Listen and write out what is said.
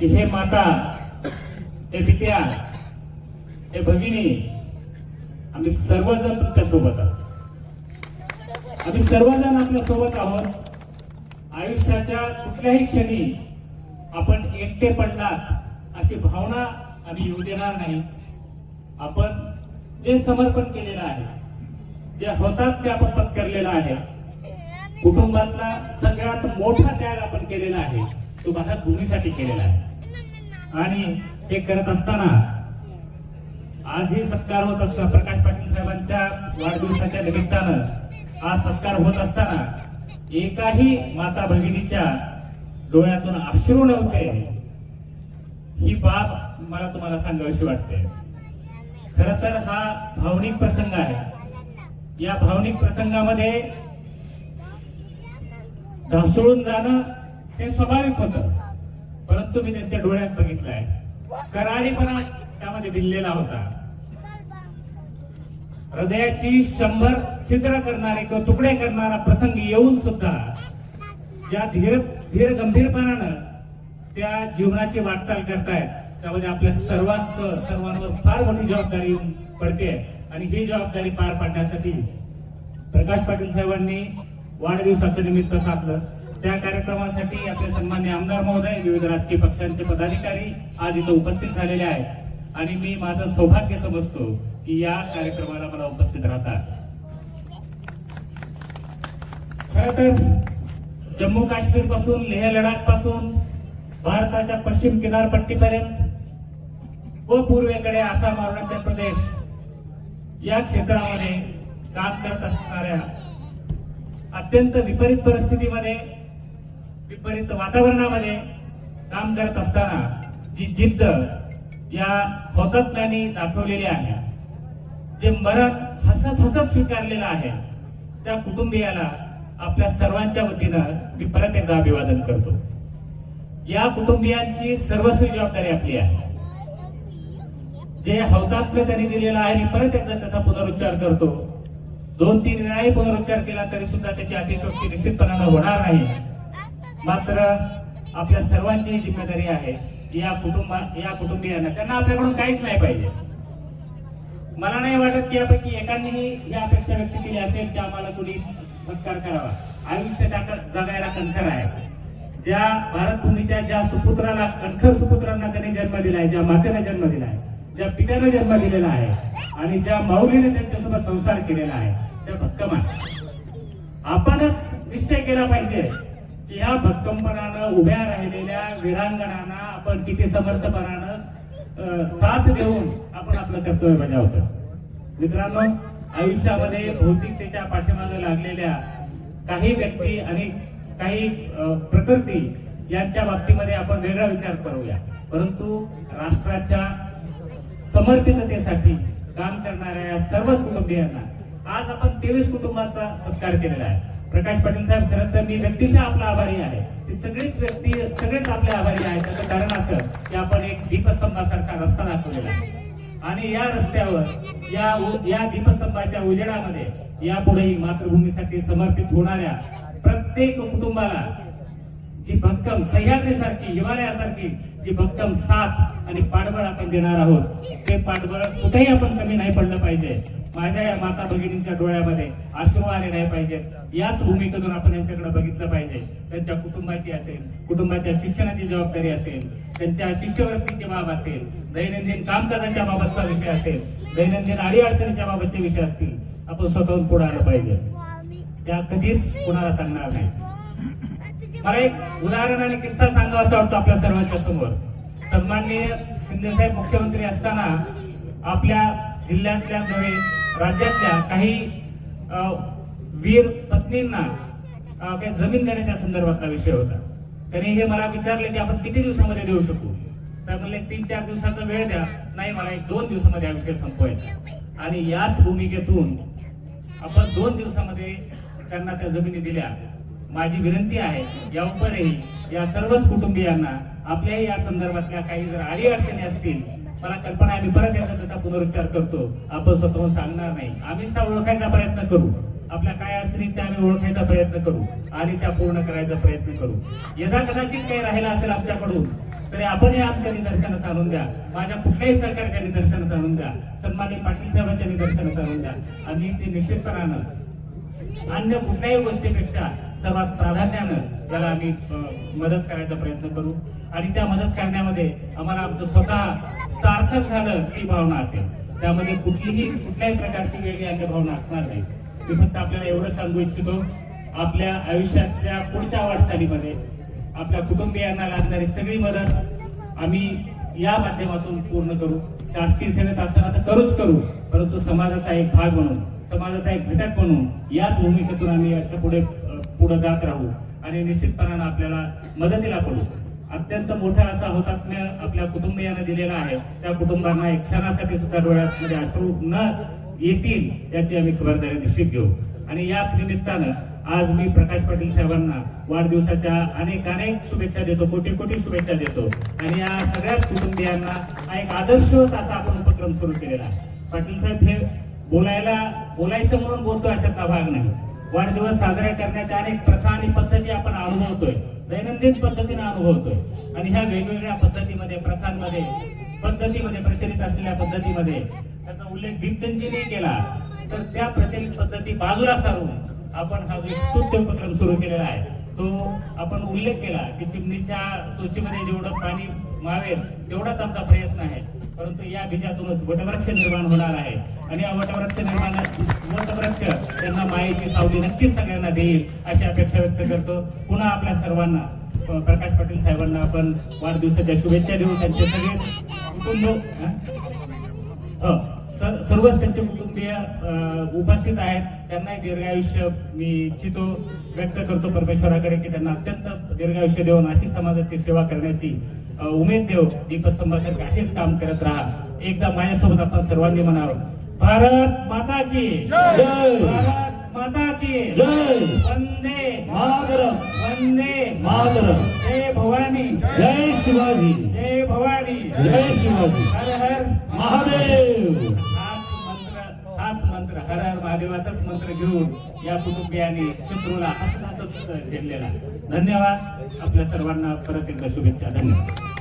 की हे माता हे पित्या हे भगिनी आम्ही सर्वजण तुमच्यासोबत आहोत. आम्ही सर्वजण आपल्यासोबत आहोत. आयुष्याच्या कुठल्याही क्षणी आपण एकटे पडणार अशी भावना आम्ही येऊ देणार नाही. आपण जे समर्पण केलेलं आहे जे होतात ते आपण पत्करलेलं आहे. कुटुंबातला सगळ्यात मोठा त्याग आपण केलेला आहे. तो भारत भूमीसाठी केलेला आहे. आणि हे करत असताना आज ही सत्कार होत असताना प्रकाश पाटील साहेबांच्या वाढदिवसाच्या निमित्तानं आज सत्कार होत असताना एकाही माता भगिनीच्या डोळ्यातून अश्रू नव्हते. ही बाब मला तुम्हाला सांगावीशी वाटते. खर तर हा भावनिक प्रसंग आहे. या भावनिक प्रसंगामध्ये ढासळून जाणं हे स्वाभाविक होतं. परंतु मी त्यांच्या डोळ्यात बघितलंय. करारीपणा त्यामध्ये दिलेला होता. हृदयाची शंभर छिद्र करणारे किंवा तुकडे करणारा प्रसंग येऊन सुद्धा ज्या धीर धीर गंभीरपणानं त्या जीवनाची वाटचाल करतायत त्यामध्ये आपल्या सर्वांचं सर्वांवर फार मोठी जबाबदारी येऊन पडते आणि ही जबाबदारी पार पाडण्यासाठी प्रकाश पाटील साहेबांनी वाढदिवसाचं निमित्त साधलं. त्या कार्यक्रमासाठी आपले सन्मान्य आमदार महोदय विविध राजकीय पक्षांचे पदाधिकारी आज इथं उपस्थित झालेले आहेत. आणि मी माझं सौभाग्य समजतो की या कार्यक्रमाला मला उपस्थित राहतात. खर तर जम्मू काश्मीरपासून लेह लडाखपासून भारताच्या पश्चिम किनारपट्टीपर्यंत व पूर्वेकडे आसाम अरुणाचल प्रदेश या क्षेत्रामध्ये काम करत असणाऱ्या अत्यंत विपरीत परिस्थितीमध्ये विपरीत वातावरणामध्ये काम करत असताना जी जिद्द या होतत्म्यांनी दाखवलेली आहे जे मरण हसत हसत स्वीकारलेलं आहे त्या कुटुंबियाला आपल्या सर्वांच्या वतीनं मी परत एकदा अभिवादन करतो. या कुटुंबियांची सर्वस्वी जबाबदारी आपली आहे. जे हौतात्म्य त्यांनी दिलेलं आहे मी परत एकदा त्याचा पुनरुच्चार करतो. दोन तीन वेळाही पुनरुच्चार केला तरी सुद्धा त्याची अतिशोक्ती निश्चितपणानं होणार नाही. मात्र आपल्या सर्वांची जिम्मेदारी आहे या कुटुंबा या कुटुंबियांना त्यांना आपल्याकडून काहीच नाही पाहिजे. मला नाही वाटत की यापैकी एकांनीही या अपेक्षा व्यक्त केली असेल की आम्हाला कुणी सत्कार करावा. आयुष्य जगायला कणखर आहे. ज्या भारतभूमीच्या ज्या सुपुत्राला कणखर सुपुत्रांना त्यांनी जन्म दिला आहे ज्या मातेने जन्म दिला आहे ज्या पित्याने जन्म दिलेला आहे आणि ज्या माऊलीने त्यांच्यासोबत संसार केलेला आहे त्या भक्कम आहे आपणच निश्चय केला पाहिजे. की या भक्कमपणानं उभ्या राहिलेल्या वीरांगणांना आपण किती समर्थपणानं साथ देऊन आपण आपलं कर्तव्य बजावतो मित्रांनो आयुष्यामध्ये भौतिकतेच्या पाठीमागे लागलेल्या काही व्यक्ती आणि काही प्रकृती यांच्या बाबतीमध्ये आपण वेगळा विचार करूया. परंतु राष्ट्राच्या समर्पिततेसाठी काम करणाऱ्या या सर्वच कुटुंबियांना आज आपण तेवीस कुटुंबाचा सत्कार केलेला आहे. प्रकाश पाटील साहेब खरं तर मी व्यक्तिशः आपला आभारी आहे. ती सगळीच व्यक्ती सगळेच आपले आभारी आहेत. त्याचं कारण असं की आपण एक दीपस्तंभासारखा रस्ता दाखवलेला आहे. आणि या रस्त्यावर या या दीपस्तंभाच्या उजेडामध्ये यापुढेही मातृभूमीसाठी समर्पित होणाऱ्या प्रत्येक कुटुंबाला जी भक्कम सह्याद्रीसारखी हिवाळ्यासारखी जी भक्कम साथ आणि पाठबळ आपण देणार आहोत ते पाठबळ कुठेही आपण कमी नाही पडलं पाहिजे. माझ्या या माता भगिनींच्या डोळ्यामध्ये अश्रू आले नाही पाहिजेत याच भूमिकेतून आपण यांच्याकडे बघितलं पाहिजे. त्यांच्या कुटुंबाची असेल कुटुंबाच्या शिक्षणाची जबाबदारी असेल त्यांच्या शिष्यवृत्तीची बाब असेल दैनंदिन कामकाजाच्या बाबतचा विषय असेल दैनंदिन अडीअडचणीच्या बाबतचे विषय असतील आपण स्वतःहून पुढे आलं पाहिजे. त्या कधीच कुणाला सांगणार नाही. मला एक उदाहरण आणि किस्सा सांगावा असं वाटतो आपल्या सर्वांच्या समोर. सन्माननीय शिंदेसाहेब मुख्यमंत्री असताना आपल्या जिल्ह्यातल्या नव्हे राज्यातल्या काही वीर पत्नींना काही जमीन देण्याच्या संदर्भातला विषय होता. त्यांनी हे मला विचारले की आपण किती दिवसामध्ये देऊ शकू? तर म्हणले तीन चार दिवसाचा वेळ द्या. नाही मला एक दोन दिवसामध्ये हा विषय संपवायचा आणि याच भूमिकेतून आपण दोन दिवसामध्ये त्यांना त्या जमिनी दिल्या. माझी विनंती आहे या उपरही या सर्वच कुटुंबियांना आपल्याही या संदर्भातल्या काही जर आडी अडचणी असतील मला कल्पना आहे मी परत एकदा त्याचा पुनरुच्चार करतो. आपण स्वतःहून सांगणार नाही. आम्हीच त्या ओळखायचा प्रयत्न करू. आपल्या काय अडचणी त्या आम्ही ओळखायचा प्रयत्न करू. आणि त्या पूर्ण करायचा प्रयत्न करू. यदा कदाचित काही राहिला असेल आमच्याकडून तरी आपणही आमच्या निदर्शनास आणून द्या. माझ्या कुठल्याही सरकारच्या निदर्शनास आणून द्या. सन्माननीय पाटील साहेबांच्या निदर्शनास आणून द्या. आम्ही ते निश्चितपणानं अन्य कुठल्याही गोष्टीपेक्षा सर्वात प्राधान्यानं त्याला आम्ही मदत करायचा प्रयत्न करू. आणि त्या मदत करण्यामध्ये आम्हाला आमचं स्वतः सार्थक झालं ती भावना असेल. त्यामध्ये कुठलीही कुठल्याही प्रकारची वेगळी अन्य भावना असणार नाही. मी फक्त आपल्याला एवढं सांगू इच्छितो आपल्या आयुष्यातल्या पुढच्या वाटचालीमध्ये आपल्या कुटुंबियांना लागणारी सगळी मदत आम्ही या माध्यमातून पूर्ण करू. शासकीय सेवेत असताना तर करूच करू परंतु समाजाचा एक भाग म्हणून समाजाचा एक घटक म्हणून याच भूमिकेतून आम्ही याच्यापुढे पुढे जात राहू आणि निश्चितपणानं आपल्याला मदतीला पडू. अत्यंत मोठा असा हुतात्म्य आपल्या कुटुंबियांना दिलेला आहे. त्या कुटुंबांना एक क्षणासाठी सुद्धा डोळ्यामध्ये अश्रू न येतील याची आम्ही खबरदारी निश्चित घेऊ. आणि याच निमित्तानं आज मी प्रकाश पाटील साहेबांना वाढदिवसाच्या अनेक अनेक शुभेच्छा देतो कोटी कोटी शुभेच्छा देतो. आणि या सगळ्याच कुटुंबियांना हा एक आदर्श असा आपण उपक्रम सुरू केलेला आहे. पाटील साहेब हे बोलायला बोलायचं म्हणून बोलतो अशातला भाग नाही. वाढदिवस साजरा करण्याच्या अनेक प्रथा आणि पद्धती आपण अनुभवतोय. दैनंदिन पद्धतीने अनुभवतोय आणि ह्या वेगवेगळ्या पद्धतीमध्ये प्रथांमध्ये पद्धतीमध्ये प्रचलित असलेल्या पद्धतीमध्ये त्याचा उल्लेख दीपचंदजीने केला. तर त्या प्रचलित पद्धती बाजूला सारून आपण हा जो एक स्तुत्य उपक्रम सुरू केलेला आहे तो आपण उल्लेख केला की चिमणीच्या चोचीमध्ये जेवढं पाणी मावेल तेवढाच आमचा प्रयत्न आहे. परंतु या बीजातूनच वटवृक्ष निर्माण होणार आहे. आणि या वटवृक्ष निर्माण वटवृक्ष त्यांना मायेची सावली नक्कीच सगळ्यांना देईल अशी अपेक्षा व्यक्त करतो. पुन्हा आपल्या सर्वांना प्रकाश पाटील साहेबांना आपण वाढदिवसाच्या शुभेच्छा देऊ. त्यांचे सगळे कुटुंब हो, सर्वच त्यांचे कुटुंबीय उपस्थित आहेत. त्यांनाही दीर्घायुष्य मी इच्छितो व्यक्त करतो परमेश्वराकडे की त्यांना अत्यंत दीर्घायुष्य देऊन अशी समाजाची सेवा करण्याची उमेद देव दीपस्तंभासारखे असेच काम करत राहा. एकदा माझ्यासोबत आपण सर्वांनी म्हणावं भारत माता की जय. भारत माता की जय. वंदे मातरम! वंदे मातरम! जय भवानी! जय शिवाजी! जय भवानी! जय शिवाजी! हर हर महादेव! मंत्र हर हर महादेवाचाच मंत्र घेऊन या कुटुंबियांनी शत्रूला हसत हसत झेललेला धन्यवाद. आपल्या सर्वांना परत एकदा शुभेच्छा. धन्यवाद.